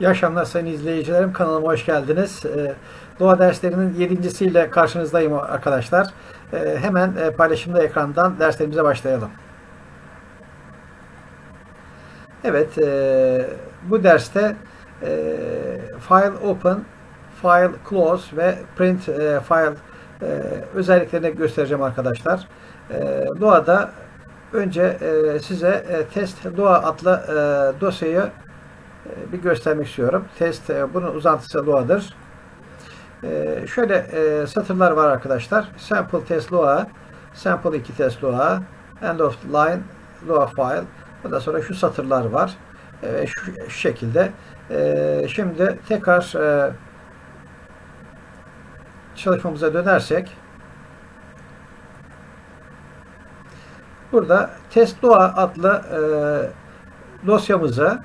İyi akşamlar sayın izleyicilerim. Kanalıma hoş geldiniz. Ee, Doğa derslerinin yedincisiyle karşınızdayım arkadaşlar. Ee, Hemen e, paylaşımda ekrandan derslerimize başlayalım. Evet, e, bu derste e, File Open, File Close ve Print File özelliklerini göstereceğim arkadaşlar. Doğada önce size Test Doğa adlı dosyayı bir göstermek istiyorum. Test, e, bunun uzantısı Loa'dır. E, şöyle e, satırlar var arkadaşlar. Sample test Loa, sample 2 test Loa, end of line Loa file. Ondan sonra şu satırlar var. E, şu, şekilde. Şimdi tekrar e, çalışmamıza dönersek burada test Loa adlı dosyamızı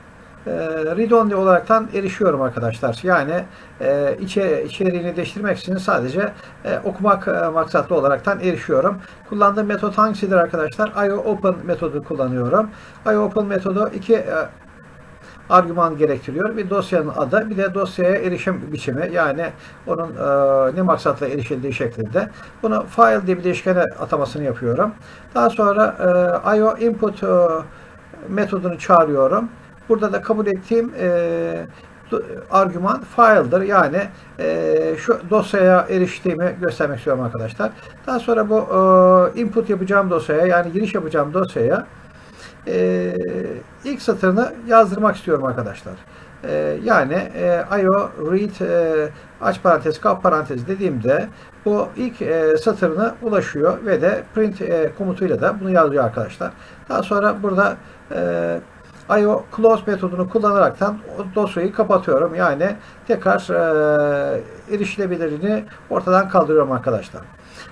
e, olaraktan erişiyorum arkadaşlar. Yani e, içe, içeriğini değiştirmek için sadece e, okumak e, maksatlı olaraktan erişiyorum. Kullandığım metot hangisidir arkadaşlar? IOOpen metodu kullanıyorum. IOOpen metodu iki e, argüman gerektiriyor. Bir dosyanın adı, bir de dosyaya erişim biçimi. Yani onun e, ne maksatla erişildiği şeklinde. Bunu file diye bir değişkene atamasını yapıyorum. Daha sonra e, IO input e, metodunu çağırıyorum. Burada da kabul ettiğim e, argüman file'dır. Yani e, şu dosyaya eriştiğimi göstermek istiyorum arkadaşlar. Daha sonra bu e, input yapacağım dosyaya yani giriş yapacağım dosyaya e, ilk satırını yazdırmak istiyorum arkadaşlar. E, yani e, IO read e, aç parantez kap parantez dediğimde bu ilk e, satırına ulaşıyor ve de print e, komutuyla da bunu yazıyor arkadaşlar. Daha sonra burada e, IO close metodunu kullanaraktan dosyayı kapatıyorum. Yani tekrar e, erişilebilirliğini ortadan kaldırıyorum arkadaşlar.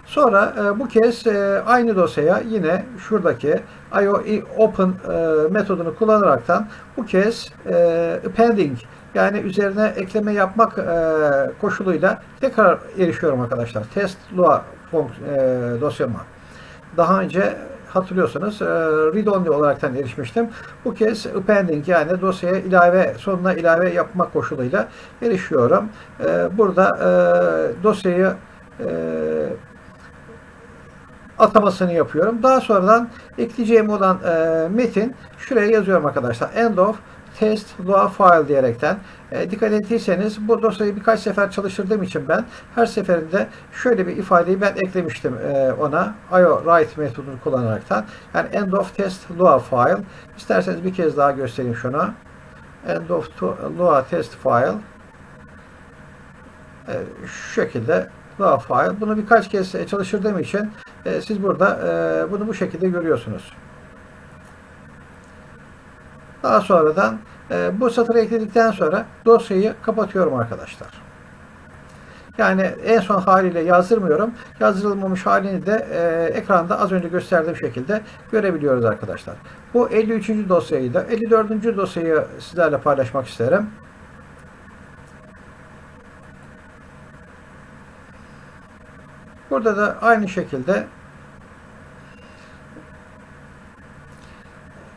Sonra e, bu kez e, aynı dosyaya yine şuradaki IO open e, metodunu kullanaraktan bu kez e, appending yani üzerine ekleme yapmak e, koşuluyla tekrar erişiyorum arkadaşlar. Test lua e, dosyama. Daha önce hatırlıyorsanız e, read-only olaraktan erişmiştim. Bu kez appending yani dosyaya ilave sonuna ilave yapmak koşuluyla erişiyorum. E, burada e, dosyayı atamasını yapıyorum. Daha sonradan ekleyeceğim olan metin şuraya yazıyorum arkadaşlar. End of test lua file diyerekten e, dikkat ettiyseniz bu dosyayı birkaç sefer çalıştırdığım için ben her seferinde şöyle bir ifadeyi ben eklemiştim e, ona io write metodunu kullanaraktan. Yani end of test lua file isterseniz bir kez daha göstereyim şuna end of to, lua test file e, şu şekilde lua file bunu birkaç kez çalıştırdığım için e, siz burada e, bunu bu şekilde görüyorsunuz. Daha sonradan e, bu satırı ekledikten sonra dosyayı kapatıyorum arkadaşlar. Yani en son haliyle yazdırmıyorum. Yazdırılmamış halini de e, ekranda az önce gösterdiğim şekilde görebiliyoruz arkadaşlar. Bu 53. dosyayı da 54. dosyayı sizlerle paylaşmak isterim. Burada da aynı şekilde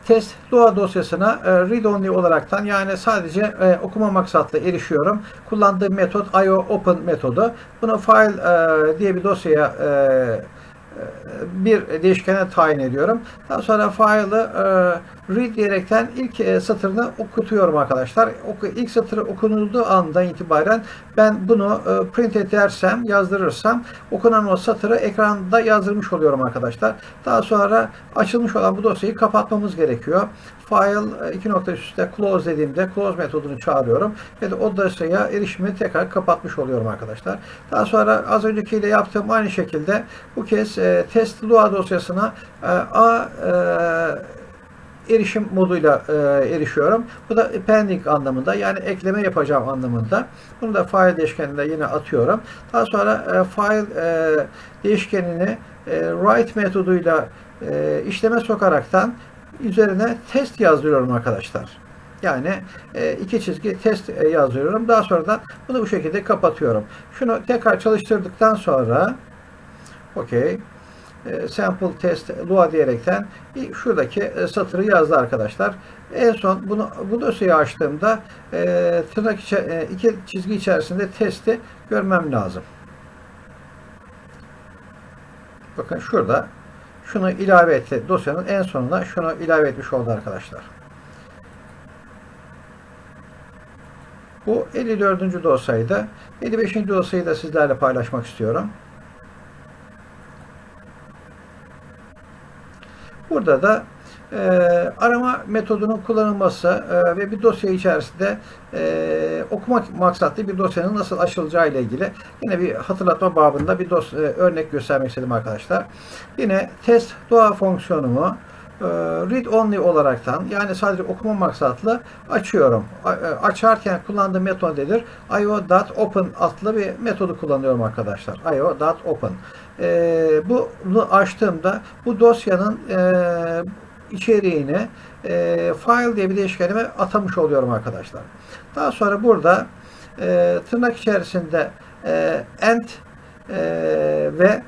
test Lua dosyasına e, read-only olaraktan yani sadece e, okuma maksatlı erişiyorum. Kullandığım metot IO open metodu. Bunu file e, diye bir dosyaya bir değişkene tayin ediyorum. Daha sonra file'ı read diyerekten ilk e, satırını okutuyorum arkadaşlar. İlk satırı okunulduğu andan itibaren ben bunu e, print edersem, yazdırırsam okunan o satırı ekranda yazdırmış oluyorum arkadaşlar. Daha sonra açılmış olan bu dosyayı kapatmamız gerekiyor. File iki nokta üstte close dediğimde close metodunu çağırıyorum ve de o dosyaya erişimi tekrar kapatmış oluyorum arkadaşlar. Daha sonra az öncekiyle yaptığım aynı şekilde bu kez e, test lua dosyasına e, a e, erişim moduyla e, erişiyorum. Bu da appending anlamında yani ekleme yapacağım anlamında. Bunu da file değişkeninde yine atıyorum. Daha sonra e, file e, değişkenini e, write metoduyla e, işleme sokaraktan üzerine test yazdırıyorum arkadaşlar. Yani e, iki çizgi test e, yazdırıyorum. Daha sonra da bunu bu şekilde kapatıyorum. Şunu tekrar çalıştırdıktan sonra okey. E, sample test lua diyerekten bir- şuradaki e, satırı yazdı arkadaşlar. En son bunu bu dosyayı açtığımda e, tırnak içe, e, iki çizgi içerisinde testi görmem lazım. Bakın şurada şunu ilave etti. Dosyanın en sonuna şunu ilave etmiş oldu arkadaşlar. Bu 54. dosyaydı. 55. dosyayı da sizlerle paylaşmak istiyorum. Burada da e, arama metodunun kullanılması e, ve bir dosya içerisinde e, okumak maksatlı bir dosyanın nasıl açılacağı ile ilgili yine bir hatırlatma babında bir dos, e, örnek göstermek istedim arkadaşlar. Yine test doğa fonksiyonumu read only olaraktan yani sadece okuma maksatlı açıyorum. E, Açarken kullandığım metod nedir? io.open adlı bir metodu kullanıyorum arkadaşlar. io.open. E, bunu açtığımda bu dosyanın e, içeriğini e, file diye bir değişkenime atamış oluyorum arkadaşlar. Daha sonra burada tırnak içerisinde end e, ve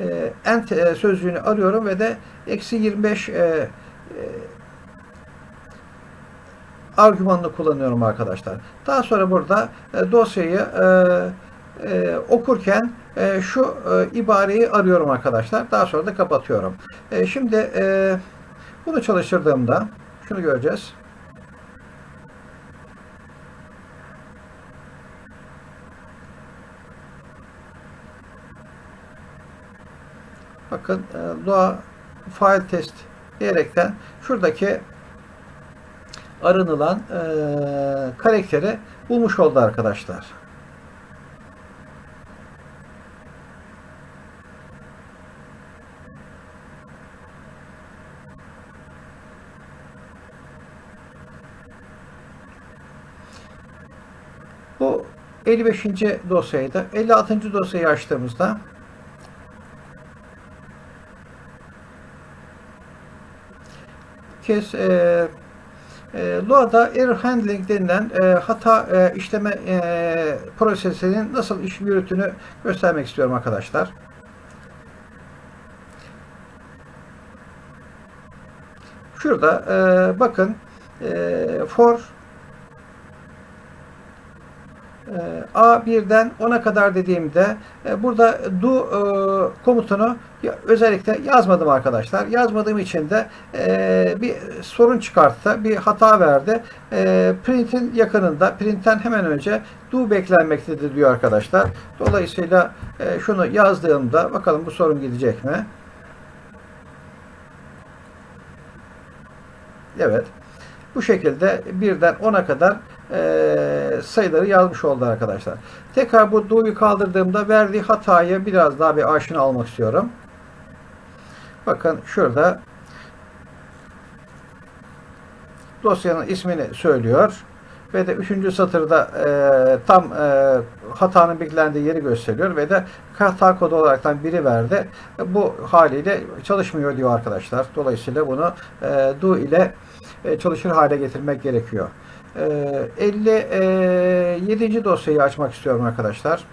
e, end e, sözcüğünü arıyorum ve de eksi 25 e, e, argümanını kullanıyorum arkadaşlar. Daha sonra burada e, dosyayı okurken şu e, ibareyi arıyorum arkadaşlar. Daha sonra da kapatıyorum. Şimdi e, bunu çalıştırdığımda şunu göreceğiz. Bakın e, doğa file test diyerekten şuradaki arınılan e, karakteri bulmuş oldu arkadaşlar. Bu 55. dosyaydı. 56. dosyayı açtığımızda kez e, e, Loa'da error handling denilen e, hata e, işleme e, prosesinin nasıl iş yürütünü göstermek istiyorum arkadaşlar. Şurada e, bakın e, for e, A1'den 10'a kadar dediğimde e, burada do e, komutunu özellikle yazmadım arkadaşlar. Yazmadığım için de e, bir sorun çıkarttı. Bir hata verdi. Print'in yakınında, print'ten hemen önce do beklenmektedir diyor arkadaşlar. Dolayısıyla şunu yazdığımda bakalım bu sorun gidecek mi? Evet. Bu şekilde birden 10'a kadar e, sayıları yazmış oldu arkadaşlar. Tekrar bu do'yu kaldırdığımda verdiği hatayı biraz daha bir aşina almak istiyorum. Bakın şurada dosyanın ismini söylüyor ve de üçüncü satırda e, tam e, hatanın beklendiği yeri gösteriyor ve de hata kodu olaraktan biri verdi. Bu haliyle çalışmıyor diyor arkadaşlar. Dolayısıyla bunu e, do ile e, çalışır hale getirmek gerekiyor. E, 57. dosyayı açmak istiyorum arkadaşlar.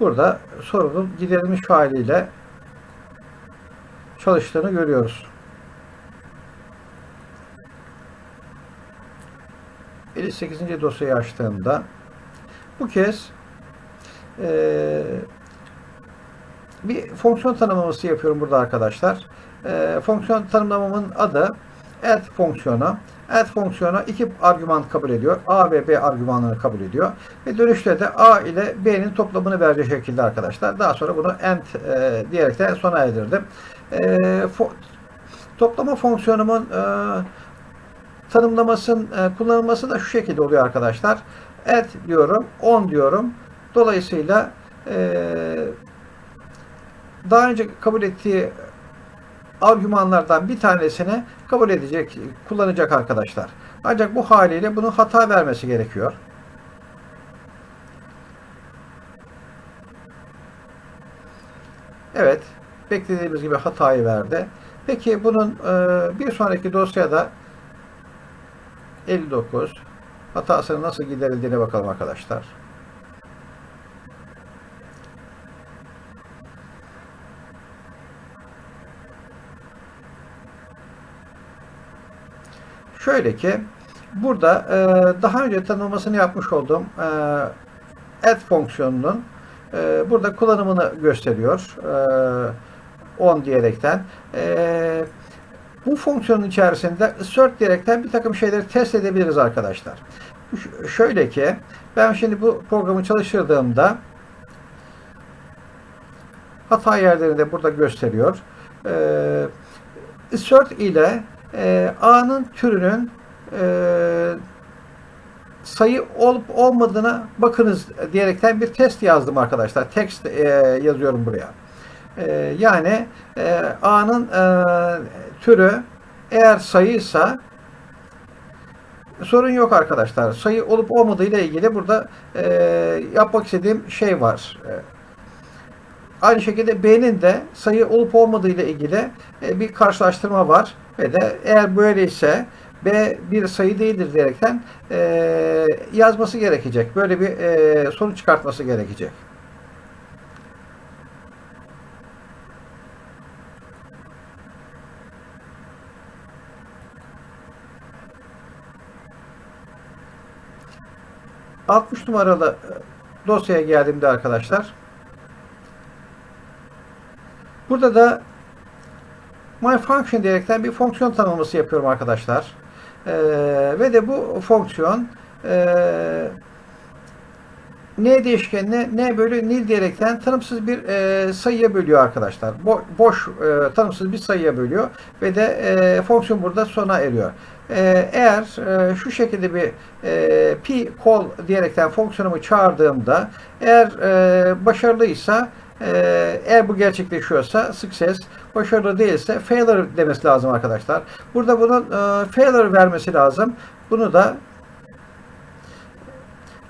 Burada sorunun giderilmiş haliyle çalıştığını görüyoruz. 58. dosyayı açtığımda bu kez eee bir fonksiyon tanımlaması yapıyorum burada arkadaşlar. Ee, fonksiyon tanımlamamın adı add fonksiyonu. Add fonksiyonu iki argüman kabul ediyor. A ve B argümanlarını kabul ediyor. Ve dönüşte de A ile B'nin toplamını verecek şekilde arkadaşlar. Daha sonra bunu end e, diyerek de sona erdirdim. E, fo- toplama fonksiyonumun e, tanımlamasının e, kullanılması da şu şekilde oluyor arkadaşlar. Add diyorum, on diyorum. Dolayısıyla eee daha önce kabul ettiği argümanlardan bir tanesini kabul edecek, kullanacak arkadaşlar. Ancak bu haliyle bunun hata vermesi gerekiyor. Evet, beklediğimiz gibi hatayı verdi. Peki bunun e, bir sonraki dosyada 59 hatasının nasıl giderildiğine bakalım arkadaşlar. Şöyle ki burada e, daha önce tanımlamasını yapmış olduğum e, add fonksiyonunun e, burada kullanımını gösteriyor. E, on diyerekten. E, bu fonksiyonun içerisinde assert diyerekten bir takım şeyleri test edebiliriz arkadaşlar. Ş- Şöyle ki ben şimdi bu programı çalıştırdığımda hata yerlerini de burada gösteriyor. Ee, assert ile e, A'nın türünün e, sayı olup olmadığına bakınız diyerekten bir test yazdım arkadaşlar. Text e, yazıyorum buraya. E, yani e, A'nın e, türü eğer sayıysa sorun yok arkadaşlar. Sayı olup olmadığı ile ilgili burada e, yapmak istediğim şey var. E, aynı şekilde B'nin de sayı olup olmadığı ile ilgili e, bir karşılaştırma var ve de eğer böyleyse B bir sayı değildir diyerekten e, yazması gerekecek. Böyle bir e, sonuç çıkartması gerekecek. ...60 numaralı e, dosyaya geldiğimde arkadaşlar... ...burada da... ...my function diyerekten bir fonksiyon tanımlaması yapıyorum arkadaşlar. Ee, ve de bu fonksiyon... E, n değişkenine n bölü nil diyerekten tanımsız bir e, sayıya bölüyor arkadaşlar. Bo boş e, tanımsız bir sayıya bölüyor ve de e, fonksiyon burada sona eriyor. E, eğer e, şu şekilde bir e, pi call diyerekten fonksiyonumu çağırdığımda eğer e, başarılıysa e, eğer bu gerçekleşiyorsa success, başarılı değilse failure demesi lazım arkadaşlar. Burada bunun e, failure vermesi lazım. Bunu da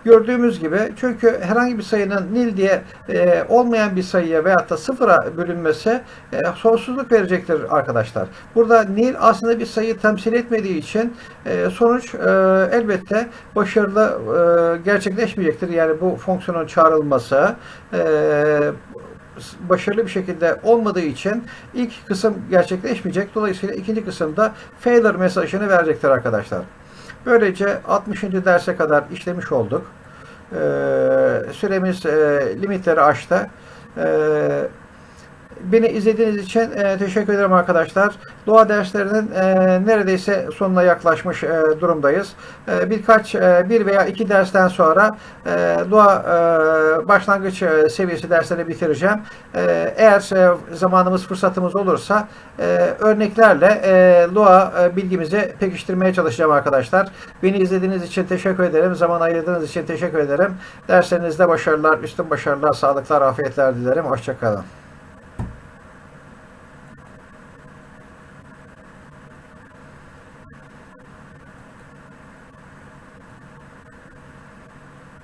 Gördüğümüz gibi çünkü herhangi bir sayının nil diye e, olmayan bir sayıya veyahut da sıfıra bölünmesi e, sonsuzluk verecektir arkadaşlar. Burada nil aslında bir sayı temsil etmediği için e, sonuç e, elbette başarılı e, gerçekleşmeyecektir. Yani bu fonksiyonun çağrılması e, başarılı bir şekilde olmadığı için ilk kısım gerçekleşmeyecek. Dolayısıyla ikinci kısımda failure mesajını verecektir arkadaşlar. Böylece 60. derse kadar işlemiş olduk. Ee, süremiz e, limitleri aştı. Ee, beni izlediğiniz için e, teşekkür ederim arkadaşlar. Doğa derslerinin e, neredeyse sonuna yaklaşmış e, durumdayız. Birkaç, bir veya iki dersten sonra doğa başlangıç seviyesi dersleri bitireceğim. Eğer zamanımız, fırsatımız olursa örneklerle doğa bilgimizi pekiştirmeye çalışacağım arkadaşlar. Beni izlediğiniz için teşekkür ederim. Zaman ayırdığınız için teşekkür ederim. Derslerinizde başarılar, üstün başarılar, sağlıklar, afiyetler dilerim. Hoşçakalın.